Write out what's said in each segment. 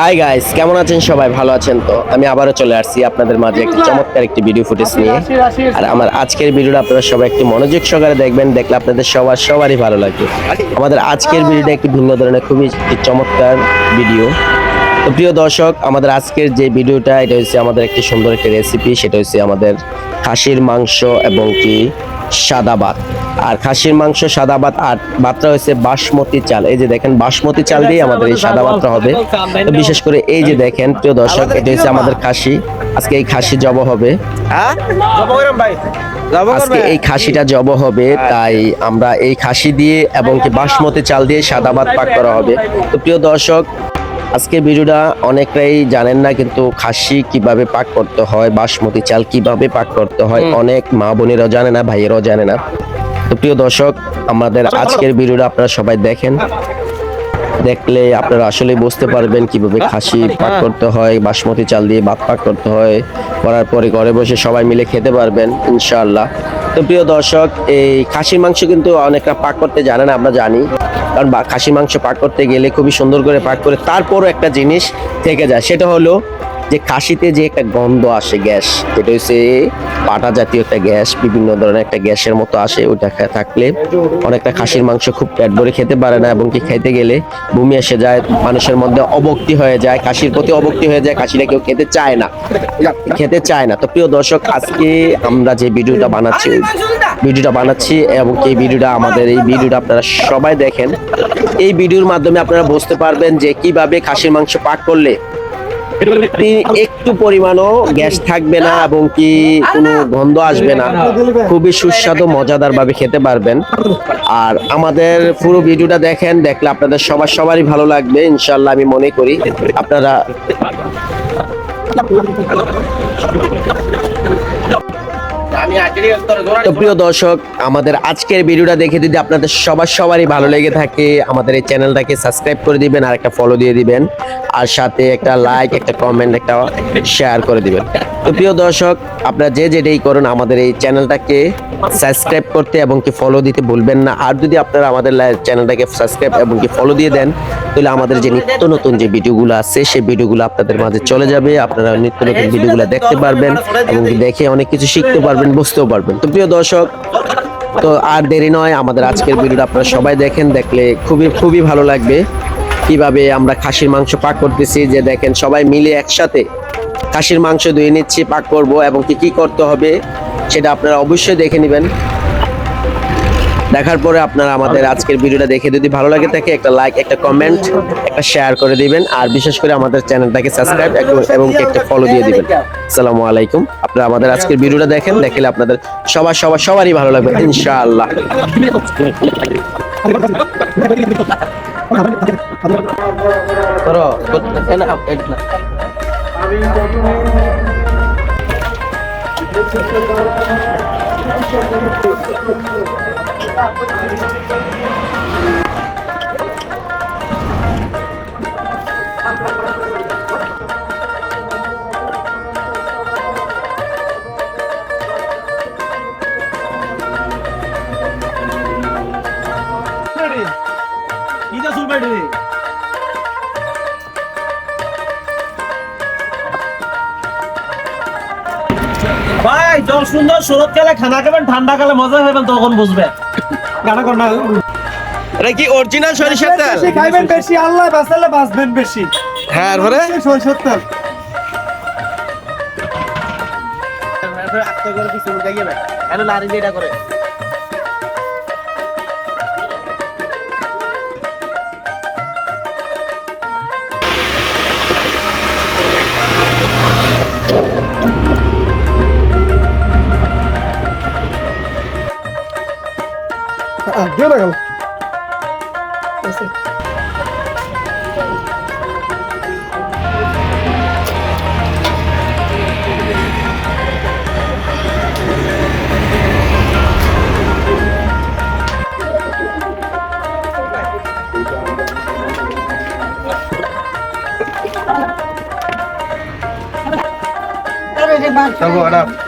Hi guys কেমন আছেন সবাই? ভালো আছেন তো? আমি আবারও চলে আসছি আপনাদের মাঝে একটি চমৎকার একটি ভিডিও ফুটেজ নিয়ে। আর আমার আজকের ভিডিওটা আপনারা সবাই একটু মনোযোগ সহকারে দেখবেন, দেখলে আপনাদের সবার সবারই ভালো লাগবে। আমাদের আজকের ভিডিওটা একটি ভিন্ন ধরনের, খুবই চমৎকার ভিডিও প্রিয় দর্শক আমাদের আজকের যে ভিডিওটা এটা হচ্ছে আমাদের একটি সুন্দর একটি রেসিপি সেটা হচ্ছে আমাদের খাসির মাংস এবং কি সাদা ভাত। আর খাসির মাংস সাদা ভাত আর ভাতটা হচ্ছে বাসমতি চাল। এই যে দেখেন বাসমতি চাল দিয়ে আমাদের এই সাদা ভাতটা হবে। তো বিশেষ করে এই যে দেখেন প্রিয় দর্শক এটা হচ্ছে আমাদের খাসি। আজকে এই খাসি জব হবে। হ্যাঁ? আজকে এই খাসিটা জব হবে তাই আমরা এই খাসি দিয়ে এবং কি বাসমতি চাল দিয়ে সাদা ভাত পাক করা হবে। তো প্রিয় দর্শক আজকে ভিডিওটা অনেকটাই জানেন না কিন্তু খাসি কীভাবে পাক করতে হয় বাসমতি চাল কীভাবে পাক করতে হয় অনেক মা বোনেরাও জানে না ভাইয়েরাও জানে না। তো প্রিয় দর্শক আমাদের আজকের ভিডিওটা আপনারা সবাই দেখেন। দেখলে আপনারা আসলে বুঝতে পারবেন কীভাবে খাসি পাক করতে হয় বাসমতি চাল দিয়ে ভাত পাক করতে হয়। করার পরে ঘরে বসে সবাই মিলে খেতে পারবেন ইনশাআল্লাহ। তো প্রিয় দর্শক এই খাসির মাংস কিন্তু অনেকটা পাক করতে জানে না আমরা জানি। কারণ খাসির মাংস পাক করতে গেলে খুবই সুন্দর করে পাক করে তারপরও একটা জিনিস থেকে যায়, সেটা হলো যে খাসিতে যে একটা গন্ধ আসে গ্যাস, যেটা হচ্ছে পাটা জাতীয় একটা গ্যাস, বিভিন্ন ধরনের একটা গ্যাসের মতো আসে, ওইটা খা- থাকলে অনেকটা খাসির মাংস খুব পেট ভরে খেতে পারে না এবং কি খেতে গেলে বমি এসে যায়, মানুষের মধ্যে অবক্তি হয়ে যায়, খাসির প্রতি অবক্তি হয়ে যায়, খাসিটা কেউ খেতে চায় না। খেতে চায় না। তো প্রিয় দর্শক, আজকে আমরা যে ভিডিওটা বানাচ্ছি ভিডিওটা বানাচ্ছি এবং এই ভিডিওটা আমাদের, এই ভিডিওটা আপনারা সবাই দেখেন। এই ভিডিওর মাধ্যমে আপনারা বুঝতে পারবেন যে কীভাবে খাসির মাংস পাক করলে একটু পরিমাণও গ্যাস থাকবে না এবং কি কোনো গন্ধ আসবে না। খুবই সুস্বাদু মজাদার ভাবে খেতে পারবেন। আর আমাদের পুরো ভিডিওটা দেখেন, দেখলে আপনাদের সবার সবারই ভালো লাগবে ইনশাল্লাহ আমি মনে করি। আপনারা তো প্রিয় দর্শক, আমাদের আজকের ভিডিওটা দেখে যদি আপনাদের সবার সবারই ভালো লেগে থাকে, আমাদের এই চ্যানেলটাকে সাবস্ক্রাইব করে দিবেন আর একটা ফলো দিয়ে দিবেন। আর সাথে একটা লাইক একটা কমেন্ট একটা শেয়ার করে দিবেন। তো প্রিয় দর্শক, আপনারা যে যেটাই করুন, আমাদের এই চ্যানেলটাকে সাবস্ক্রাইব করতে এবং কি ফলো দিতে ভুলবেন না। আর যদি আপনারা আমাদের চ্যানেলটাকে সাবস্ক্রাইব এবং কি ফলো দিয়ে দেন, তাহলে আমাদের যে নিত্য নতুন যে ভিডিওগুলো আছে, সেই ভিডিওগুলো আপনাদের মাঝে চলে যাবে। আপনারা নিত্য নতুন ভিডিওগুলো দেখতে পারবেন এবং দেখে অনেক কিছু শিখতে পারবেন, বুঝতেও পারবেন। তো প্রিয় দর্শক, তো আর দেরি নয়, আমাদের আজকের ভিডিওটা আপনারা সবাই দেখেন, দেখলে খুবই খুবই ভালো লাগবে। কীভাবে আমরা খাসির মাংস পাক করতেছি, যে দেখেন সবাই মিলে একসাথে খাসির মাংস ধুয়ে নিচ্ছি, পাক করব এবং কি কি করতে হবে সেটা আপনারা অবশ্যই দেখে নেবেন। দেখার পরে আপনারা আমাদের আজকের ভিডিওটা দেখে যদি ভালো লাগে থাকে একটা লাইক, একটা কমেন্ট, একটা শেয়ার করে দিবেন আর বিশেষ করে আমাদের চ্যানেলটাকে সাবস্ক্রাইব এবং একটা ফলো দিয়ে দিবেন। আসসালামু আলাইকুম। আপনারা আমাদের আজকের ভিডিওটা দেখেন, দেখলে আপনাদের সবার সবার, সবারই ভালো লাগবে, ইনশাআল্লাহ। করো ভাই জল সুন্দর শরৎকালে খানা খাবেন ঠান্ডা কালে মজা খাবেন তখন বুঝবে। গানা কর এটা কি অরিজিনাল সরিষার তেল? বেশি খাইবেন বেশি আল্লাহ বাঁচালে বাঁচবেন বেশি। হ্যাঁ তারপরে সরিষার তেল। করে। দিয়ে গেল চলবো এটা Nada,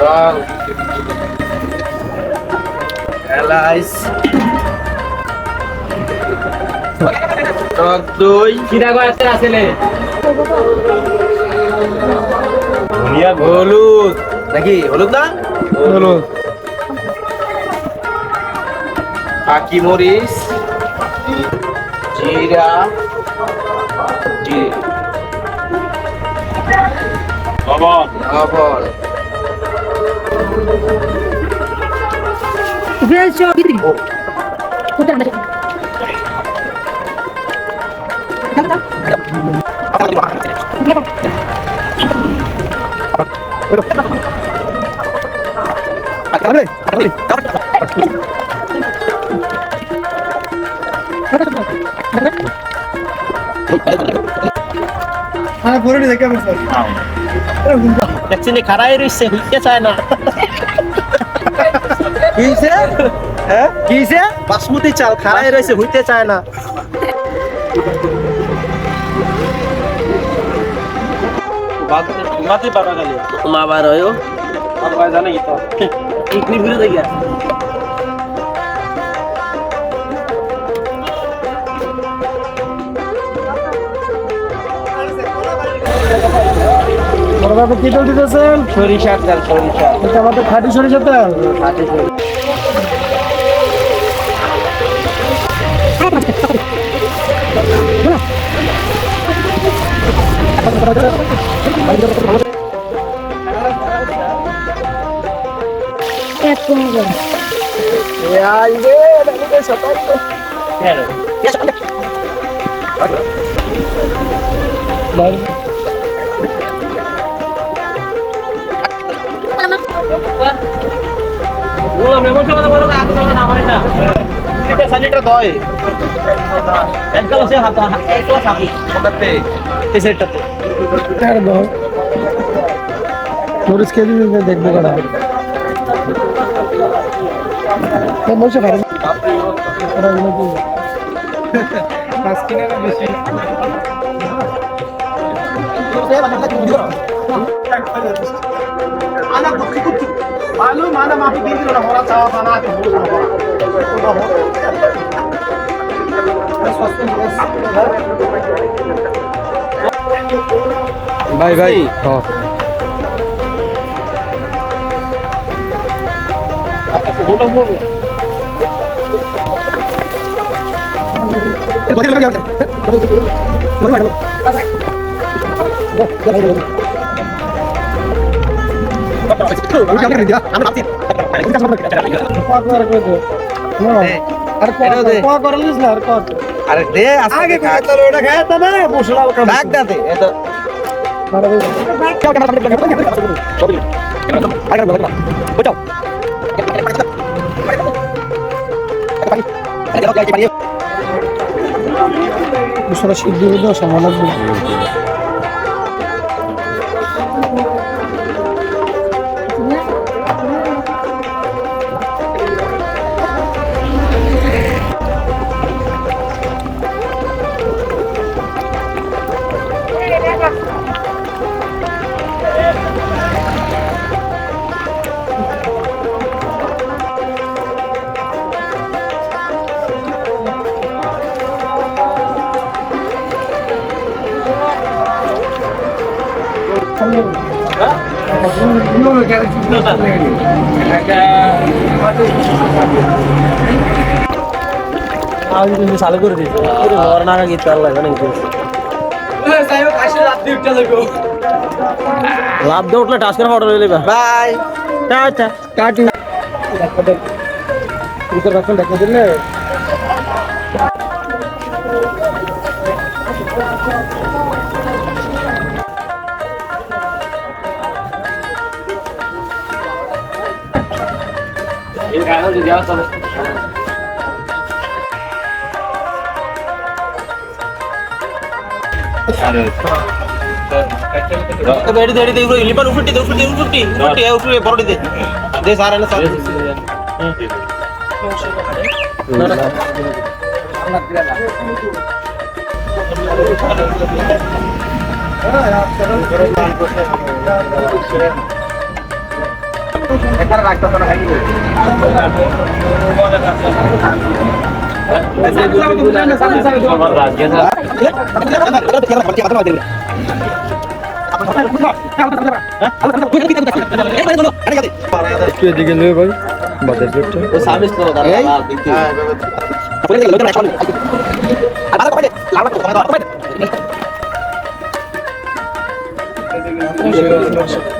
রং এলাইস টক দই. কিরা গয়াতে আসলে? ধনিয়া হলুদ। নাকি হলুদ না? হলো আকি মরিচ জিরে। লবণ। লবণ। হ্যাঁ পরে দেখে আমি খারাই রইছে হইতে চায় না। কিছে হ্যাঁ? কিছে বাসমতি চাল খারাই রইছে হইতে চায় না। মাতি বাবা গালি মা বার হয়ো বাবা জানে কি তো ইকনি ভিড়ে দেখিয়া বড় কি তেল দিতেছেন? সরিষার তেল সরিষা এটা আমাদের খাঁটি সরিষা তেল। এক কম করে বললাম এমন সময় বলো না আগে না আমার এটা এটা সানিটা দয় এক গ্লাসে হাত এক গ্লাস হাত ওটাতে এই সেটটাতে মরিচ খেয়ে দিবি দেখব কাটা বসে পারে আনা কুচি কুচি আলু মানা মাপি দিয়ে দিল না হরা চাওয়া বানা আছে ভাই ভাই আরে দে আগে ওটা খায় তা না বসলাম ডাক দাতে এত মশলা সিদ্ধ হয়ে দেওয়া সময় লাগবে আমি কিন্তু চালু করে দিচ্ছি নাগা গীত আর লাগে নাকি লাভ দিয়ে উঠলে টাচ করে ফটো লইলে বাই টাটা কাটি ভিতর রাখুন লিপান উফুটি দে উফুটি উফুটি উফুটি উফুটি বড় দে দে সারা না সারা একটু এদিকে নেবে ভাই বাজার পেটটা ও সার্ভিস করো দাঁড়া আর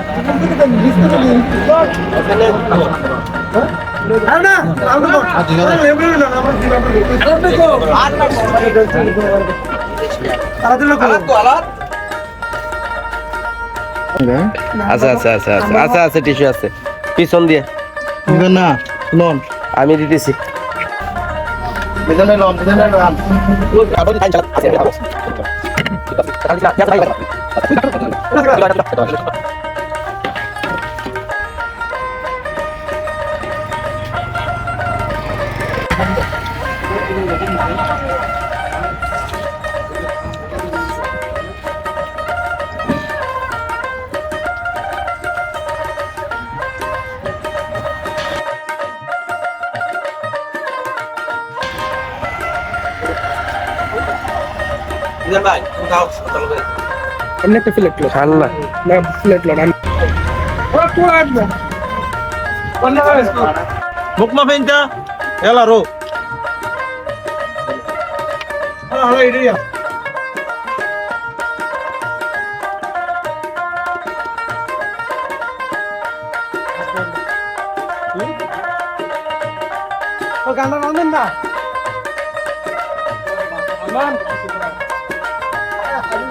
আচ্ছা আচ্ছা আচ্ছা আচ্ছা আচ্ছা আচ্ছা টিস্যু আছে। পিছন দিয়ে। না লন। আমি দিতেছি। ইধার ভাই খাও চলো ভাই এমনি একটা প্লেট লো খান না না প্লেট লো আমি ওরা পুরো আসবে মুকমা ফেনটা এলা রো হ্যাঁ হ্যাঁ এটাই ও গান্ডা রান্ধেন না